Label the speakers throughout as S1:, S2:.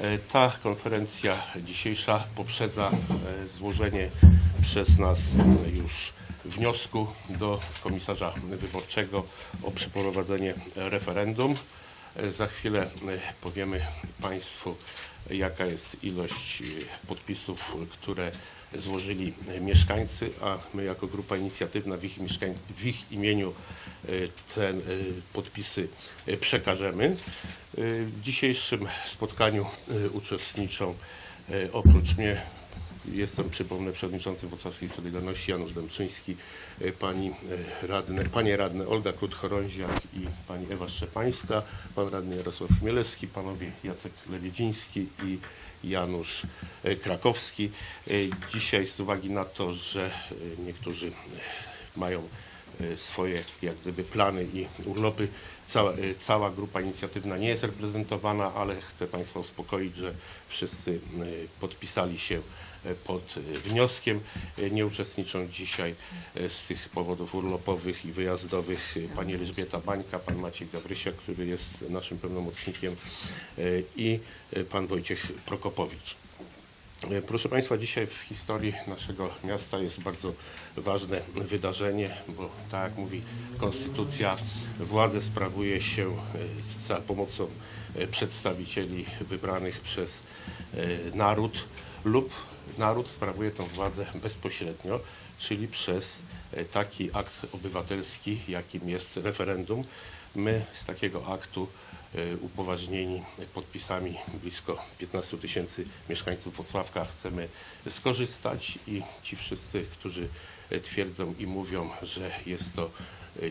S1: E, Ta konferencja dzisiejsza poprzedza e, złożenie przez nas e, już wniosku do komisarza wyborczego o przeprowadzenie referendum. Za chwilę powiemy Państwu, jaka jest ilość podpisów, które złożyli e, mieszkańcy, a my jako grupa inicjatywna w ich, w ich imieniu e, te e, podpisy przekażemy. W dzisiejszym spotkaniu uczestniczą oprócz mnie Jestem, przypomnę, przewodniczącym Wrocławskiej Solidarności Janusz Dębczyński, e, pani e, radne, panie radne Olga Krót-Chorąziak i pani Ewa Szczepańska, pan radny Jarosław Chmielewski, panowie Jacek Lewiedziński i Janusz e, Krakowski. Dzisiaj z uwagi na to, że niektórzy mają swoje jak gdyby plany i urlopy. Cała, cała grupa inicjatywna nie jest reprezentowana, ale chcę Państwa uspokoić, że wszyscy podpisali się pod e, wnioskiem. E, Nie uczestniczą dzisiaj e, z tych powodów urlopowych i wyjazdowych e, pani Elżbieta Bańka, pan Maciej Gawrysia, który jest naszym pełnomocnikiem e, i e, pan Wojciech Prokopowicz. E, Proszę Państwa, dzisiaj w historii naszego miasta jest bardzo ważne wydarzenie, bo tak jak mówi Konstytucja, władzę sprawuje się e, za pomocą e, przedstawicieli wybranych przez e, naród lub naród sprawuje tę władzę bezpośrednio, czyli przez e, taki akt obywatelski, jakim jest referendum. My z takiego aktu e, upoważnieni podpisami blisko 15 tysięcy mieszkańców Wrocławka chcemy skorzystać i ci wszyscy, którzy e, twierdzą i mówią, że jest to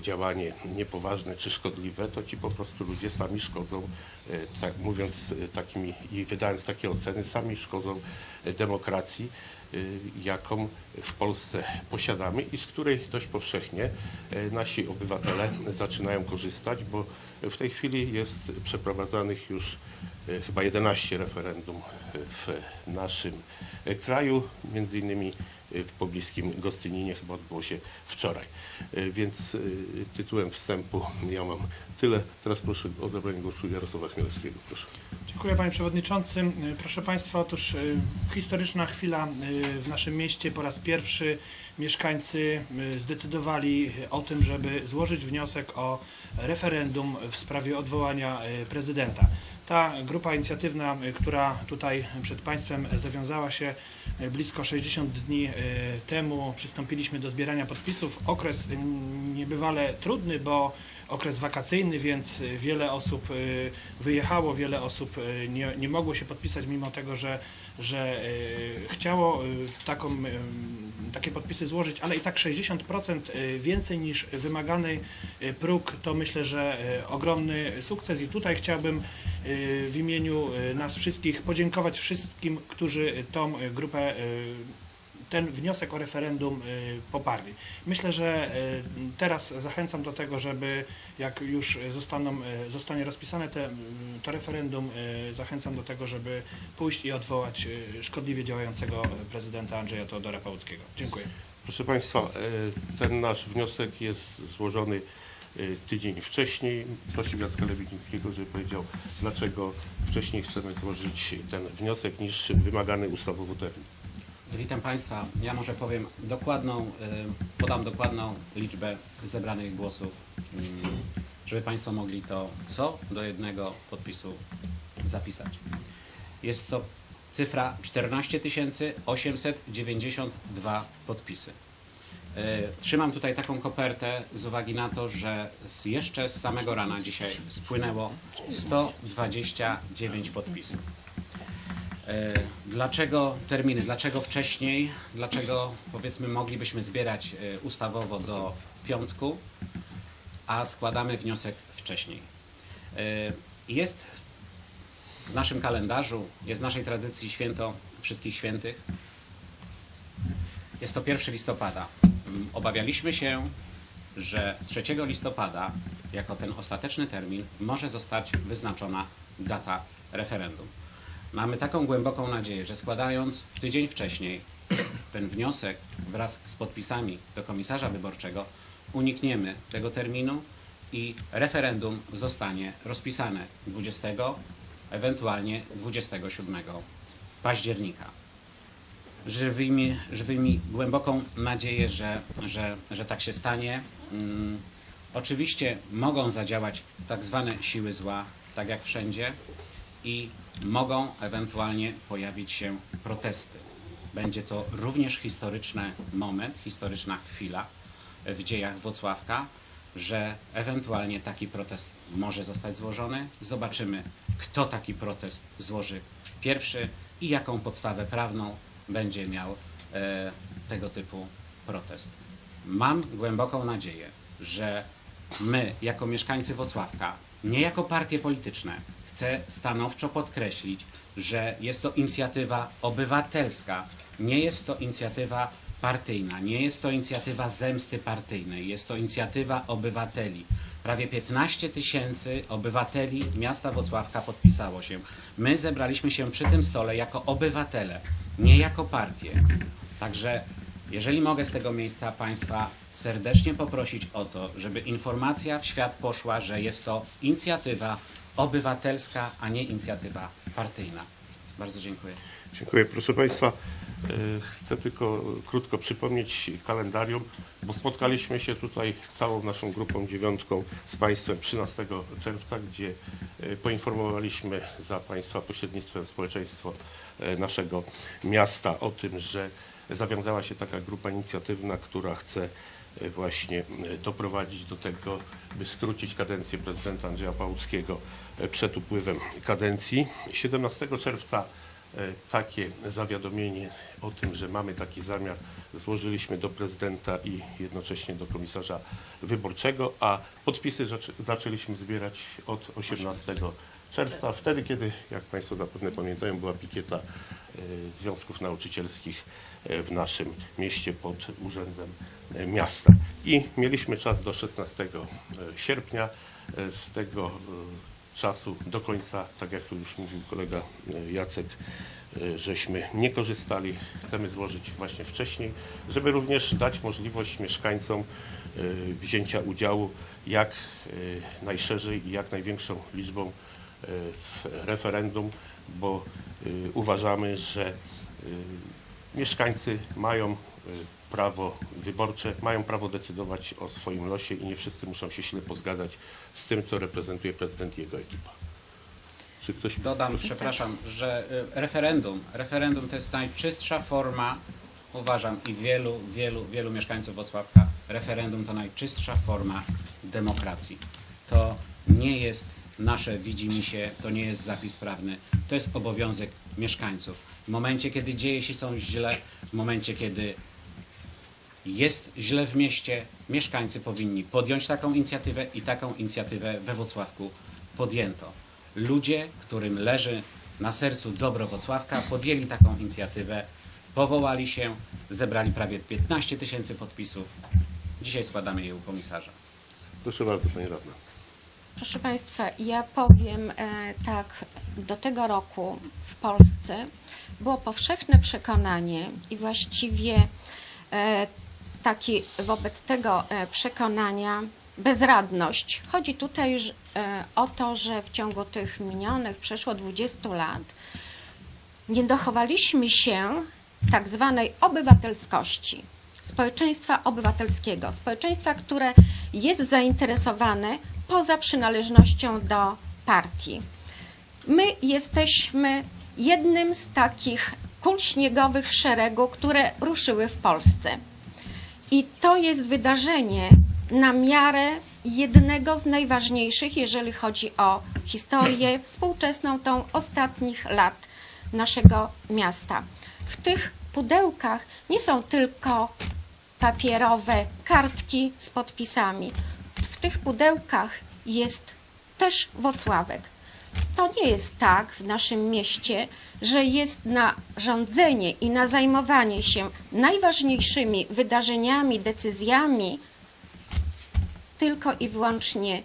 S1: działanie niepoważne czy szkodliwe, to ci po prostu ludzie sami szkodzą, e, tak mówiąc e, takimi i wydając takie oceny, sami szkodzą e, demokracji, e, jaką w Polsce posiadamy i z której dość powszechnie e, nasi obywatele zaczynają korzystać, bo w tej chwili jest przeprowadzanych już e, chyba 11 referendum e, w naszym e, kraju, między innymi e, w pobliskim Gostyninie chyba odbyło się wczoraj. E, Więc e, tytułem wstępu ja mam tyle. Teraz proszę o zabranie głosu Jarosława Chmielewskiego. Proszę.
S2: Dziękuję Panie Przewodniczący. Y, Proszę Państwa, otóż historyczna chwila w naszym mieście. Po raz pierwszy mieszkańcy zdecydowali o tym, żeby złożyć wniosek o referendum w sprawie odwołania prezydenta. Ta grupa inicjatywna, y, która tutaj przed Państwem zawiązała się y, blisko 60 dni y, temu, przystąpiliśmy do zbierania podpisów. Okres niebywale trudny, bo okres wakacyjny, więc y, wiele osób y, wyjechało, wiele osób y, nie, nie mogło się podpisać, mimo tego, że, że chciało taką, takie podpisy złożyć, ale i tak 60% y, więcej niż wymagany próg, to myślę, że ogromny sukces. I tutaj chciałbym w imieniu nas wszystkich podziękować wszystkim, którzy tą grupę ten wniosek o referendum y, poparli. Myślę, że y, teraz zachęcam do tego, żeby jak już zostaną, y, zostanie rozpisane te, to referendum, zachęcam do tego, żeby pójść i odwołać szkodliwie działającego prezydenta Andrzeja Teodora Pałuckiego. Dziękuję.
S1: Proszę Państwa, ten nasz wniosek jest złożony tydzień wcześniej. Proszę Jacka Lewidzińskiego, żeby powiedział, dlaczego wcześniej chcemy złożyć ten wniosek niż wymagany ustawowo termin.
S3: Witam Państwa. Ja może powiem dokładną, y, podam dokładną liczbę zebranych głosów, mm, żeby Państwo mogli to co do jednego podpisu zapisać. Jest to cyfra 14 892 podpisy. Y, Trzymam tutaj taką kopertę z uwagi na to, że jeszcze z samego rana dzisiaj spłynęło 129 podpisów. E, Dlaczego terminy? Dlaczego wcześniej? Dlaczego powiedzmy moglibyśmy zbierać e, ustawowo do piątku, a składamy wniosek wcześniej? E, Jest w naszym kalendarzu, jest w naszej tradycji święto Wszystkich Świętych. Jest to 1 listopada. Mm, Obawialiśmy się, że 3 listopada, jako ten ostateczny termin, może zostać wyznaczona data referendum. Mamy taką głęboką nadzieję, że składając tydzień wcześniej ten wniosek wraz z podpisami do komisarza wyborczego, unikniemy tego terminu i referendum zostanie rozpisane 20 ewentualnie 27 października. Żywymi, żywymi głęboką nadzieję, że, że, że tak się stanie. Mm, oczywiście mogą zadziałać tak zwane siły zła, tak jak wszędzie, i mogą ewentualnie pojawić się protesty. Będzie to również historyczny moment, historyczna chwila w dziejach Włocławka, że ewentualnie taki protest może zostać złożony. Zobaczymy, kto taki protest złoży pierwszy i jaką podstawę prawną będzie miał e, tego typu protest. Mam głęboką nadzieję, że my, jako mieszkańcy Włocławka, nie jako partie polityczne, chcę stanowczo podkreślić, że jest to inicjatywa obywatelska, nie jest to inicjatywa partyjna, nie jest to inicjatywa zemsty partyjnej, jest to inicjatywa obywateli. Prawie 15 tysięcy obywateli miasta Włocławka podpisało się. My zebraliśmy się przy tym stole jako obywatele, nie jako partie. Także jeżeli mogę z tego miejsca Państwa serdecznie poprosić o to, żeby informacja w świat poszła, że jest to inicjatywa obywatelska, a nie inicjatywa partyjna. Bardzo dziękuję.
S1: Dziękuję. Proszę Państwa, e, chcę tylko krótko przypomnieć kalendarium, bo spotkaliśmy się tutaj całą naszą grupą dziewiątką z Państwem 13 czerwca, gdzie e, poinformowaliśmy za Państwa pośrednictwem społeczeństwo e, naszego miasta o tym, że zawiązała się taka grupa inicjatywna, która chce właśnie e, doprowadzić do tego, by skrócić kadencję prezydenta Andrzeja Pałuckiego e, przed upływem kadencji. 17 czerwca e, takie zawiadomienie o tym, że mamy taki zamiar, złożyliśmy do prezydenta i jednocześnie do komisarza wyborczego, a podpisy zaczę- zaczęliśmy zbierać od 18 czerwca, wtedy kiedy, jak Państwo zapewne pamiętają, była pikieta e, związków nauczycielskich e, w naszym mieście pod urzędem e, miasta. I mieliśmy czas do 16 sierpnia. E, Z tego e, czasu do końca, tak jak tu już mówił kolega e, Jacek, e, żeśmy nie korzystali. Chcemy złożyć właśnie wcześniej, żeby również dać możliwość mieszkańcom e, wzięcia udziału jak e, najszerzej i jak największą liczbą e, w referendum, bo e, uważamy, że e, mieszkańcy mają e, prawo wyborcze, mają prawo decydować o swoim losie i nie wszyscy muszą się ślepo zgadzać z tym, co reprezentuje prezydent i jego ekipa. Czy ktoś
S3: Dodam, przepraszam, że y, referendum, referendum to jest najczystsza forma, uważam, i wielu, wielu, wielu mieszkańców Wrocławka, referendum to najczystsza forma demokracji. To nie jest nasze widzimisię, to nie jest zapis prawny, to jest obowiązek mieszkańców. W momencie, kiedy dzieje się coś źle, w momencie, kiedy jest źle w mieście, mieszkańcy powinni podjąć taką inicjatywę i taką inicjatywę we Włocławku podjęto. Ludzie, którym leży na sercu dobro Włocławka, podjęli taką inicjatywę, powołali się, zebrali prawie 15 tysięcy podpisów. Dzisiaj składamy je u komisarza.
S1: Proszę bardzo, Pani Radna.
S4: Proszę Państwa, ja powiem e, tak, do tego roku w Polsce było powszechne przekonanie i właściwie e, taki wobec tego e, przekonania bezradność. Chodzi tutaj o to, że w ciągu tych minionych przeszło 20 lat nie dochowaliśmy się tak zwanej obywatelskości, społeczeństwa obywatelskiego, społeczeństwa, które jest zainteresowane poza przynależnością do partii. My jesteśmy jednym z takich kul śniegowych w szeregu, które ruszyły w Polsce. I to jest wydarzenie na miarę jednego z najważniejszych, jeżeli chodzi o historię współczesną, tą ostatnich lat naszego miasta. W tych pudełkach nie są tylko papierowe kartki z podpisami. W tych pudełkach jest też Wocławek. To nie jest tak w naszym mieście, że jest na rządzenie i na zajmowanie się najważniejszymi wydarzeniami, decyzjami tylko i wyłącznie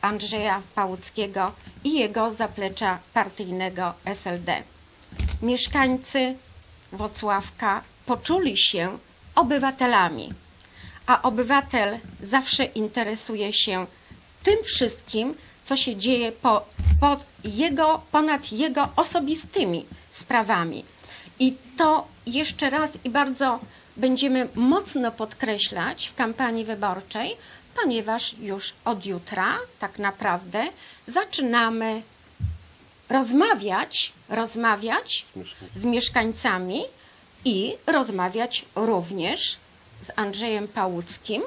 S4: Andrzeja Pałuckiego i jego zaplecza partyjnego SLD. Mieszkańcy Wocławka poczuli się obywatelami, a obywatel zawsze interesuje się tym wszystkim, co się dzieje po, jego, ponad jego osobistymi sprawami. I to jeszcze raz i bardzo będziemy mocno podkreślać w kampanii wyborczej, ponieważ już od jutra tak naprawdę zaczynamy rozmawiać, rozmawiać
S1: Z mieszkańcami.
S4: z mieszkańcami i rozmawiać również z Andrzejem Pałuckim,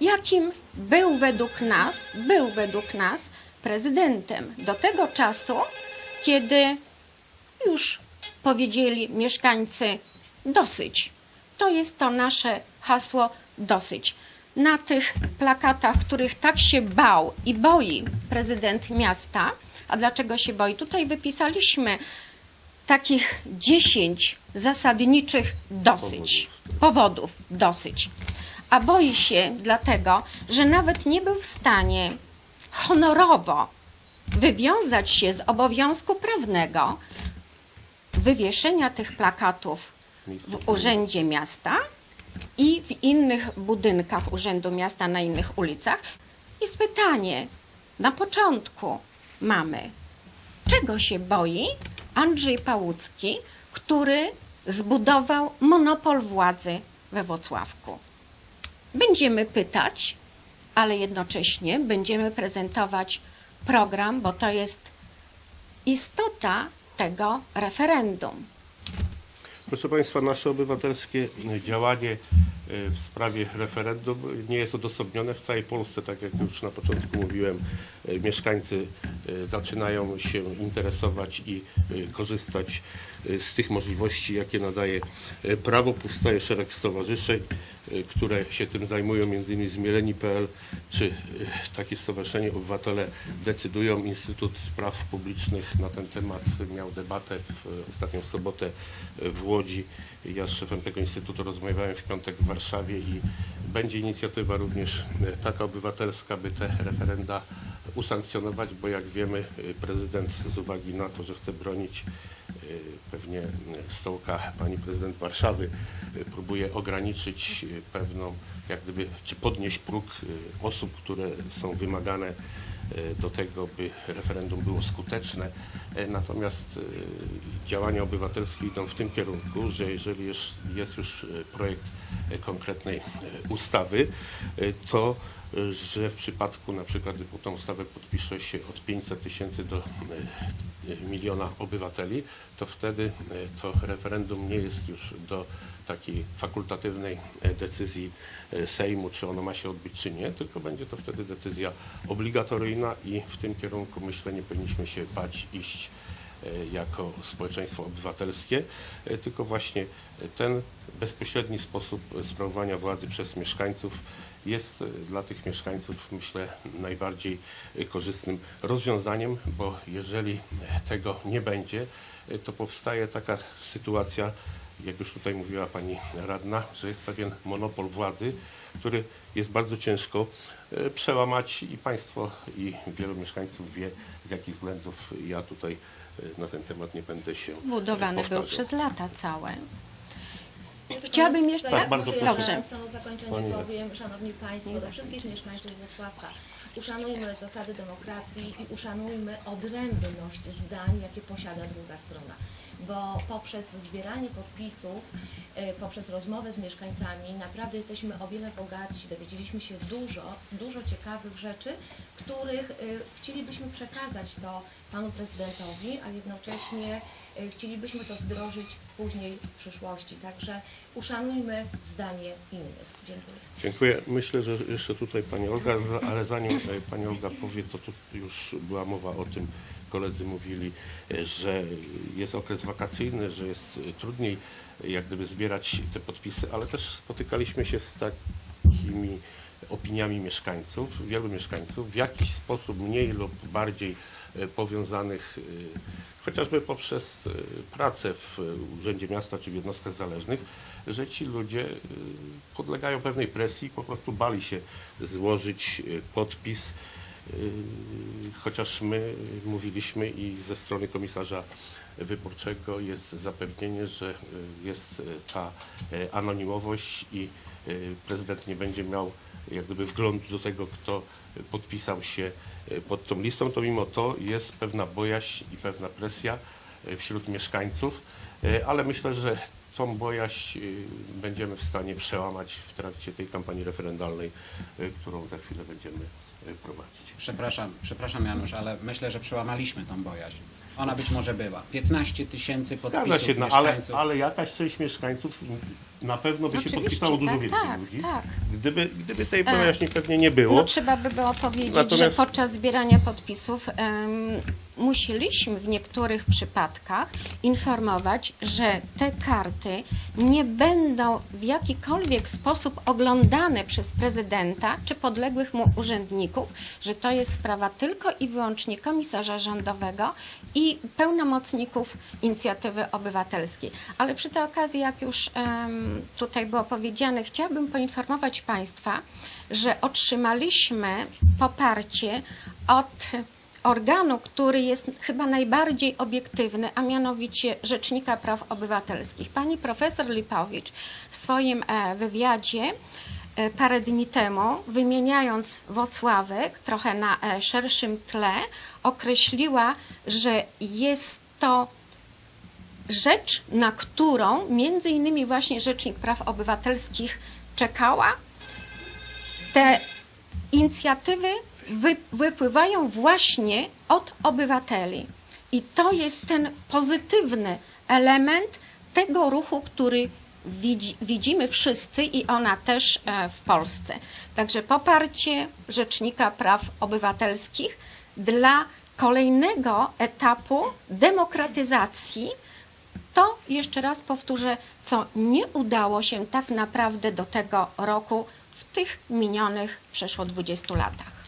S4: jakim był według nas, był według nas prezydentem do tego czasu, kiedy już powiedzieli mieszkańcy dosyć. To jest to nasze hasło dosyć. Na tych plakatach, których tak się bał i boi prezydent miasta, a dlaczego się boi? Tutaj wypisaliśmy takich 10 zasadniczych dosyć powodów dosyć. A boi się dlatego, że nawet nie był w stanie honorowo wywiązać się z obowiązku prawnego wywieszenia tych plakatów w Urzędzie Miasta i w innych budynkach Urzędu Miasta, na innych ulicach. Jest pytanie, na początku mamy, czego się boi Andrzej Pałucki, który zbudował monopol władzy we Włocławku? Będziemy pytać, ale jednocześnie będziemy prezentować program, bo to jest istota tego referendum.
S1: Proszę Państwa, nasze obywatelskie działanie e, w sprawie referendum nie jest odosobnione w całej Polsce. Tak jak już na początku mówiłem, mieszkańcy e, zaczynają się interesować i e, korzystać e, z tych możliwości, jakie nadaje e, prawo. Powstaje szereg stowarzyszeń, e, które się tym zajmują, m.in. Zmieleni.pl czy e, takie stowarzyszenie Obywatele Decydują. Instytut Spraw Publicznych na ten temat miał debatę w ostatnią sobotę w Łodzi. Ja z szefem tego instytutu rozmawiałem w piątek w Warszawie i będzie inicjatywa również e, taka obywatelska, by te referenda usankcjonować, bo jak wiemy e, prezydent z uwagi na to, że chce bronić e, pewnie e, stołka pani prezydent Warszawy, próbuje ograniczyć pewną, jak gdyby, czy podnieść próg osób, które są wymagane do tego, by referendum było skuteczne. E, Natomiast e, działania obywatelskie idą w tym kierunku, że jeżeli jest, już e, projekt e, konkretnej e, ustawy, e, to e, że w przypadku na przykład, gdy tą ustawę podpisze się od 500 tysięcy do e, e, miliona obywateli, to wtedy e, to referendum nie jest już do takiej fakultatywnej e, decyzji e, Sejmu, czy ono ma się odbyć, czy nie, tylko będzie to wtedy decyzja obligatoryjna i w tym kierunku myślę nie powinniśmy się bać iść e, jako społeczeństwo obywatelskie, tylko właśnie ten bezpośredni sposób sprawowania władzy przez mieszkańców jest dla tych mieszkańców, myślę, najbardziej korzystnym rozwiązaniem, bo jeżeli tego nie będzie, to powstaje taka sytuacja, jak już tutaj mówiła pani radna, że jest pewien monopol władzy, który jest bardzo ciężko e, przełamać i państwo i wielu mieszkańców wie z jakich względów ja tutaj e, na ten temat nie będę się e,
S4: Budowany był
S1: powtarzał.
S4: przez lata całe.
S5: Chciałabym
S4: Chciałabym
S5: jeszcze...
S1: Tak, bardzo
S4: proszę.
S5: Na zakończenie
S1: Pani-
S5: powiem, Szanowni Państwo, do wszystkich mieszkańców Wrocławka, uszanujmy zasady demokracji i uszanujmy odrębność zdań, jakie posiada druga strona. Bo poprzez zbieranie podpisów, e, poprzez rozmowę z mieszkańcami, naprawdę jesteśmy o wiele bogatsi. Dowiedzieliśmy się dużo, dużo ciekawych rzeczy, których e, chcielibyśmy przekazać to panu prezydentowi, a jednocześnie chcielibyśmy to wdrożyć później w przyszłości. Także uszanujmy zdanie innych. Dziękuję.
S1: Dziękuję. Myślę, że jeszcze tutaj Pani Olga, ale zanim e, Pani Olga powie, to tu już była mowa o tym, koledzy mówili, e, że jest okres wakacyjny, że jest e, trudniej e, jak gdyby zbierać te podpisy, ale też spotykaliśmy się z takimi opiniami mieszkańców, wielu mieszkańców, w jakiś sposób mniej lub bardziej e, powiązanych e, chociażby poprzez e, pracę w e, Urzędzie Miasta czy w jednostkach zależnych, że ci ludzie e, podlegają pewnej presji i po prostu bali się złożyć e, podpis, e, chociaż my mówiliśmy i ze strony komisarza wyborczego jest zapewnienie, że e, jest e, ta e, anonimowość i e, prezydent nie będzie miał jak gdyby wgląd do tego, kto podpisał się e, pod tą listą, to mimo to jest pewna bojaźń i pewna presja e, wśród mieszkańców, e, ale myślę, że tą bojaźń będziemy w stanie przełamać w trakcie tej kampanii referendalnej, którą za chwilę będziemy prowadzić.
S3: Przepraszam, przepraszam Janusz, ale myślę, że przełamaliśmy tą bojaźń. Ona być może była. 15 tysięcy
S1: Zgadza
S3: podpisów
S1: się, no, ale,
S3: mieszkańców.
S1: ale jakaś część mieszkańców na pewno by się
S4: Oczywiście,
S1: podpisało dużo
S4: tak,
S1: więcej
S4: tak,
S1: ludzi.
S4: tak.
S1: Gdyby, gdyby tej bojaźni pewnie nie było.
S4: No, trzeba by było powiedzieć,
S1: Natomiast-
S4: że podczas zbierania podpisów em, musieliśmy w niektórych przypadkach informować, że te karty nie będą w jakikolwiek sposób oglądane przez prezydenta czy podległych mu urzędników, że to jest sprawa tylko i wyłącznie komisarza rządowego i pełnomocników inicjatywy obywatelskiej. Ale przy tej okazji, jak już tutaj było powiedziane, chciałabym poinformować Państwa, że otrzymaliśmy poparcie od organu, który jest chyba najbardziej obiektywny, a mianowicie Rzecznika Praw Obywatelskich. Pani profesor Lipowicz w swoim e, wywiadzie e, parę dni temu, wymieniając Wocławek trochę na e, szerszym tle, określiła, że jest to rzecz, na którą między innymi właśnie Rzecznik Praw Obywatelskich czekała. Te inicjatywy wy, wypływają właśnie od obywateli. I to jest ten pozytywny element tego ruchu, który widzi, widzimy wszyscy i ona też e, w Polsce. Także poparcie Rzecznika Praw Obywatelskich dla kolejnego etapu demokratyzacji to jeszcze raz powtórzę, co nie udało się tak naprawdę do tego roku w tych minionych przeszło 20 latach.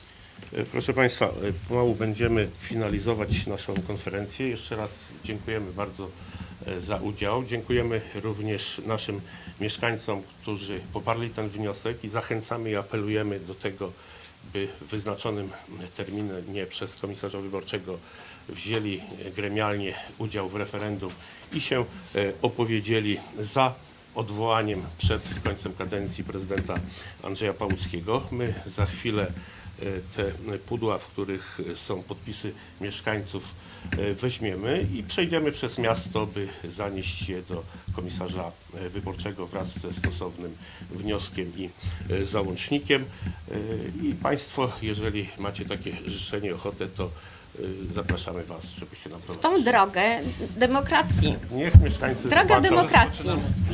S1: E, Proszę Państwa, e, pomału będziemy finalizować naszą konferencję. Jeszcze raz dziękujemy bardzo e, za udział. Dziękujemy również naszym mieszkańcom, którzy poparli ten wniosek i zachęcamy i apelujemy do tego, by w wyznaczonym terminie przez komisarza wyborczego wzięli gremialnie udział w referendum i się opowiedzieli za odwołaniem przed końcem kadencji prezydenta Andrzeja Pałuckiego. My za chwilę te pudła, w których są podpisy mieszkańców, e, weźmiemy i przejdziemy przez miasto, by zanieść je do komisarza e, wyborczego wraz ze stosownym wnioskiem i e, załącznikiem. E, I Państwo, jeżeli macie takie życzenie, ochotę, to e, zapraszamy Was, żebyście nam
S4: Tą
S1: prowadzili.
S4: drogę demokracji.
S1: Niech mieszkańcy
S4: Droga
S1: zobaczą.
S4: demokracji.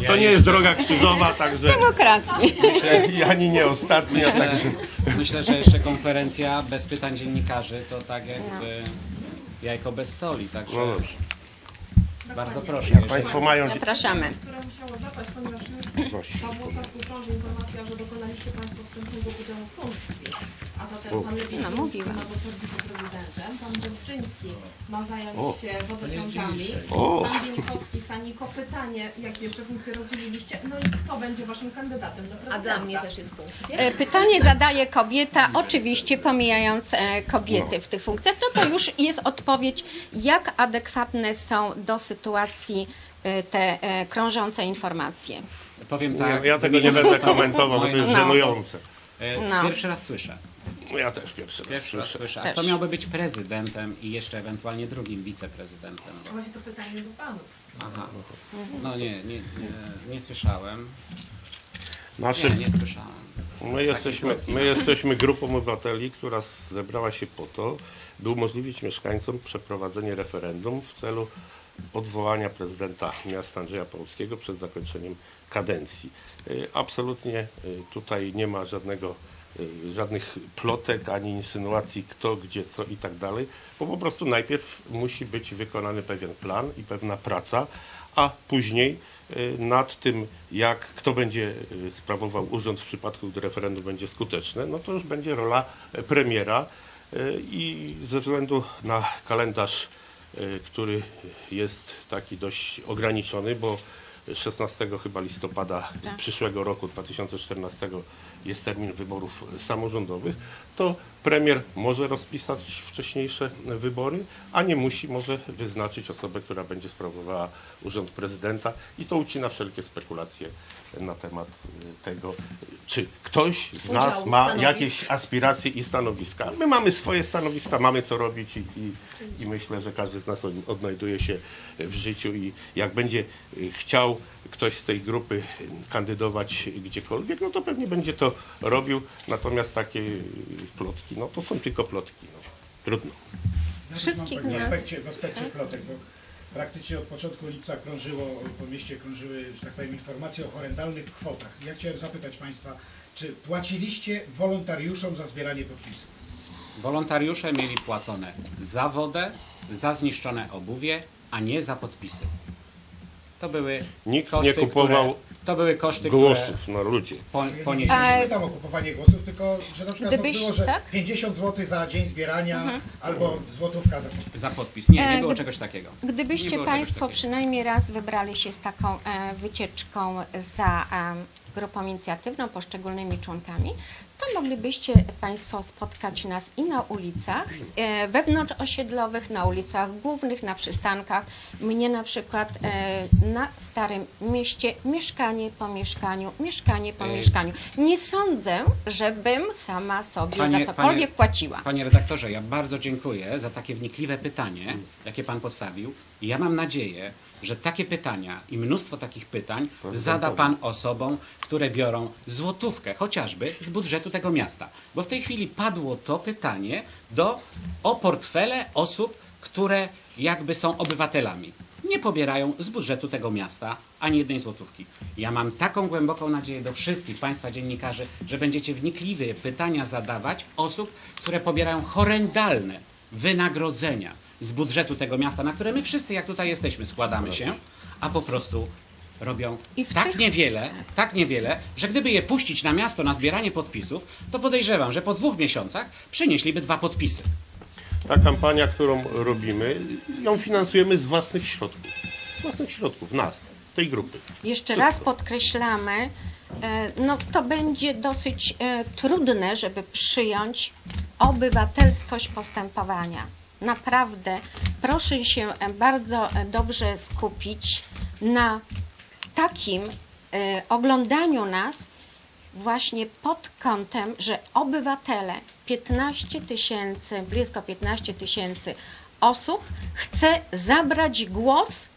S1: To nie jest droga krzyżowa, także
S4: Demokracji.
S1: i ani nie ostatnia, także
S3: Myślę, że jeszcze konferencja bez pytań dziennikarzy to tak jakby jajko bez soli, także
S1: no dobrze.
S3: bardzo proszę.
S1: Jak Państwo mają
S4: Zapraszamy.
S6: która musiała zapaść, ponieważ
S1: Proszę.
S6: na Włocławku krąży informacja, że dokonaliście Państwo wstępnego podziału funkcji. A zatem Pan Lepiej
S4: No, mówiłam.
S6: ma zostać wiceprezydentem, Pan Dębczyński ma zająć
S1: O.
S6: się wodociągami,
S1: O.
S6: Pan Bienikowski, Saniko. Pytanie, jakie jeszcze funkcje rozdzieliliście? No i kto będzie Waszym kandydatem do prezydenta?
S5: A dla mnie też jest funkcja.
S4: E, Pytanie zadaje kobieta, oczywiście pomijając e, kobiety w tych funkcjach. No to już jest odpowiedź, jak adekwatne są do sytuacji e, te e, krążące informacje.
S3: Powiem
S1: Ja,
S3: tak.
S1: ja tego nie będę komentował, bo to
S3: moje
S1: jest
S4: No.
S1: żenujące.
S3: E,
S4: No.
S3: Pierwszy raz słyszę.
S1: No Ja też pierwszy raz
S3: Pierwszy raz
S1: słyszę.
S3: słyszę. A
S4: Też.
S3: kto miałby być prezydentem i jeszcze ewentualnie drugim wiceprezydentem?
S6: Właśnie to pytanie do Panów.
S3: Aha. No nie, nie, nie, nie słyszałem. Nie,
S1: Naszym,
S3: nie słyszałem.
S1: my, jesteśmy, my jesteśmy grupą obywateli, która zebrała się po to, by umożliwić mieszkańcom przeprowadzenie referendum w celu odwołania prezydenta miasta Andrzeja Pałuckiego przed zakończeniem kadencji. Y, Absolutnie y, tutaj nie ma żadnego, żadnych plotek ani insynuacji kto, gdzie, co i tak dalej, bo po prostu najpierw musi być wykonany pewien plan i pewna praca, a później y, nad tym, jak kto będzie y, sprawował urząd w przypadku, gdy referendum będzie skuteczne, no to już będzie rola premiera y, i ze względu na kalendarz, y, który jest taki dość ograniczony, bo 16 chyba listopada
S4: Tak.
S1: przyszłego roku, 2014 jest termin wyborów samorządowych, to premier może rozpisać wcześniejsze wybory, a nie musi, może wyznaczyć osobę, która będzie sprawowała urząd prezydenta i to ucina wszelkie spekulacje na temat y, tego, czy ktoś z nas
S5: Udziału
S1: ma
S5: stanowisk.
S1: jakieś aspiracje i stanowiska. My mamy swoje stanowiska, mamy co robić i, i, i myślę, że każdy z nas od- odnajduje się w życiu i jak będzie y, chciał ktoś z tej grupy kandydować gdziekolwiek, no to pewnie będzie to robił. Natomiast takie y, plotki, no to są tylko plotki. No. Trudno.
S4: Wszystkich
S7: w
S4: nas-
S7: aspekcie, w aspekcie plotek, bo praktycznie od początku lipca krążyło, po mieście krążyły, że tak powiem, informacje o horrendalnych kwotach. Ja chciałem zapytać Państwa, czy płaciliście wolontariuszom za zbieranie podpisów?
S3: Wolontariusze mieli płacone za wodę, za zniszczone obuwie, a nie za podpisy. To były
S1: Nikt
S3: koszty,
S1: nie kupował
S3: które, to były koszty,
S1: Głosów na ludzie.
S3: po,
S7: nie, pytam o kupowanie głosów, tylko że na przykład
S4: Gdybyś-
S7: było, że
S4: tak?
S7: 50 zł za dzień zbierania albo złotówka za podpis.
S3: Za podpis. Nie,
S4: E,
S3: nie było
S4: gdy-
S3: czegoś takiego. Nie
S4: Gdybyście
S3: było czegoś
S4: Państwo
S3: takiego.
S4: przynajmniej raz wybrali się z taką e, wycieczką za e, grupą inicjatywną, poszczególnymi członkami, to moglibyście Państwo spotkać nas i na ulicach e, wewnątrzosiedlowych, na ulicach głównych, na przystankach. Mnie na przykład e, na Starym Mieście mieszkanie po mieszkaniu, mieszkanie po
S3: E,
S4: mieszkaniu. Nie sądzę, żebym sama sobie
S3: Panie-
S4: za cokolwiek
S3: panie-
S4: płaciła.
S3: Panie redaktorze, ja bardzo dziękuję za takie wnikliwe pytanie, jakie pan postawił. Ja mam nadzieję, że takie pytania i mnóstwo takich pytań zada pan osobom, które biorą złotówkę, chociażby z budżetu tego miasta. Bo w tej chwili padło to pytanie do, o portfele osób, które jakby są obywatelami. Nie pobierają z budżetu tego miasta ani jednej złotówki. Ja mam taką głęboką nadzieję do wszystkich Państwa dziennikarzy, że będziecie wnikliwe pytania zadawać osób, które pobierają horrendalne wynagrodzenia z budżetu tego miasta, na które my wszyscy, jak tutaj jesteśmy, składamy się, a po prostu robią
S4: I w
S3: tak
S4: tych-
S3: niewiele, tak niewiele, że gdyby je puścić na miasto na zbieranie podpisów, to podejrzewam, że po dwóch miesiącach przynieśliby dwa podpisy.
S1: Ta kampania, którą robimy, ją finansujemy z własnych środków. Z własnych środków, nas, tej grupy.
S4: Jeszcze
S1: Wszystko.
S4: raz podkreślamy, e, no to będzie dosyć e, trudne, żeby przyjąć obywatelskość postępowania. Naprawdę proszę się e, bardzo e, dobrze skupić na takim e, oglądaniu nas właśnie pod kątem, że obywatele, 15 tysięcy, blisko 15 tysięcy osób chce zabrać głos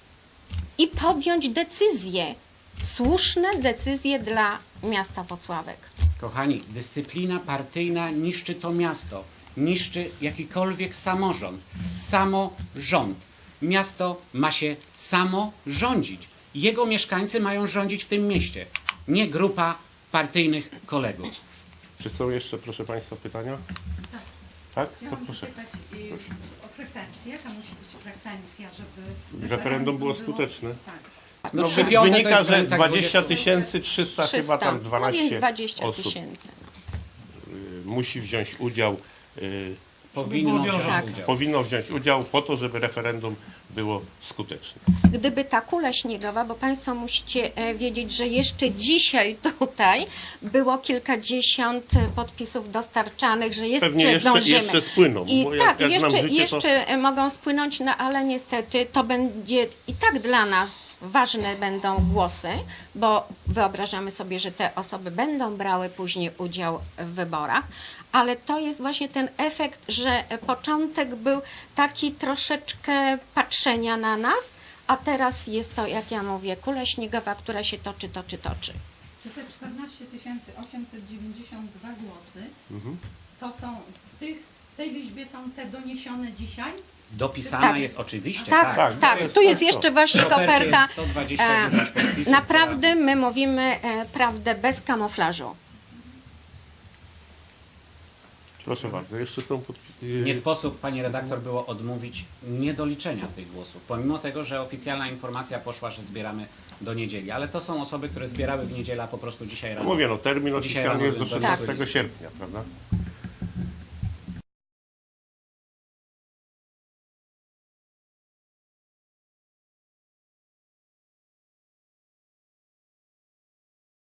S4: i podjąć decyzje, słuszne decyzje dla miasta Wocławek.
S3: Kochani, dyscyplina partyjna niszczy to miasto, niszczy jakikolwiek samorząd, samorząd. Miasto ma się samo rządzić. Jego mieszkańcy mają rządzić w tym mieście, nie grupa partyjnych kolegów.
S1: Czy są jeszcze, proszę Państwa, pytania? Tak? To
S8: Chciałam
S1: proszę.
S8: zapytać y, o frekwencję. Jaka musi być frekwencja, żeby...
S1: Referendum było skuteczne.
S8: Tak.
S3: No,
S1: No,
S3: to
S1: wynika, że
S3: granicach
S1: 20
S3: 20
S1: tysięcy 300 chyba tam
S4: no
S1: 12
S4: więc 20
S1: osób
S4: tysięcy.
S1: y, musi wziąć udział,
S3: Powinno
S2: było
S3: wziąć
S2: wiążące.
S3: udział.
S1: powinno wziąć udział po to, żeby referendum było skuteczne.
S4: Gdyby ta kula śniegowa, bo Państwo musicie e, wiedzieć, że jeszcze dzisiaj tutaj było kilkadziesiąt e, podpisów dostarczanych, że jeszcze
S1: Pewnie jeszcze-
S4: dążymy.
S1: jeszcze spłyną,
S4: I
S1: bo jak-
S4: tak,
S1: jak znam
S4: jeszcze,
S1: życie, to-
S4: jeszcze e, mogą spłynąć, no ale niestety to będzie i tak dla nas ważne będą głosy, bo wyobrażamy sobie, że te osoby będą brały później udział w wyborach, ale to jest właśnie ten efekt, że początek był taki troszeczkę patrzenia na nas, a teraz jest to, jak ja mówię, kula śniegowa, która się toczy, toczy, toczy.
S8: Czy te 14 892 głosy,
S1: Mhm.
S8: to są w tych, w tej liczbie są te doniesione dzisiaj?
S3: Dopisana
S4: Tak.
S3: jest oczywiście,
S4: Tak,
S3: tak.
S4: tak,
S1: Tak, to jest-
S4: tu jest
S1: tak,
S4: jeszcze właśnie koperta.
S3: jest 129 podpisów,
S4: Naprawdę my mówimy e, prawdę bez kamuflażu.
S1: Proszę bardzo, jeszcze są podpisy.
S3: Nie sposób, pani redaktor, było odmówić niedoliczenia tych głosów, pomimo tego, że oficjalna informacja poszła, że zbieramy do niedzieli. Ale to są osoby, które zbierały w niedzielę, a po prostu dzisiaj rano.
S1: Mówię, no termin
S3: Dzisiaj
S1: oficjalny jest do
S3: rano
S1: 16
S3: Tak.
S1: sierpnia, prawda?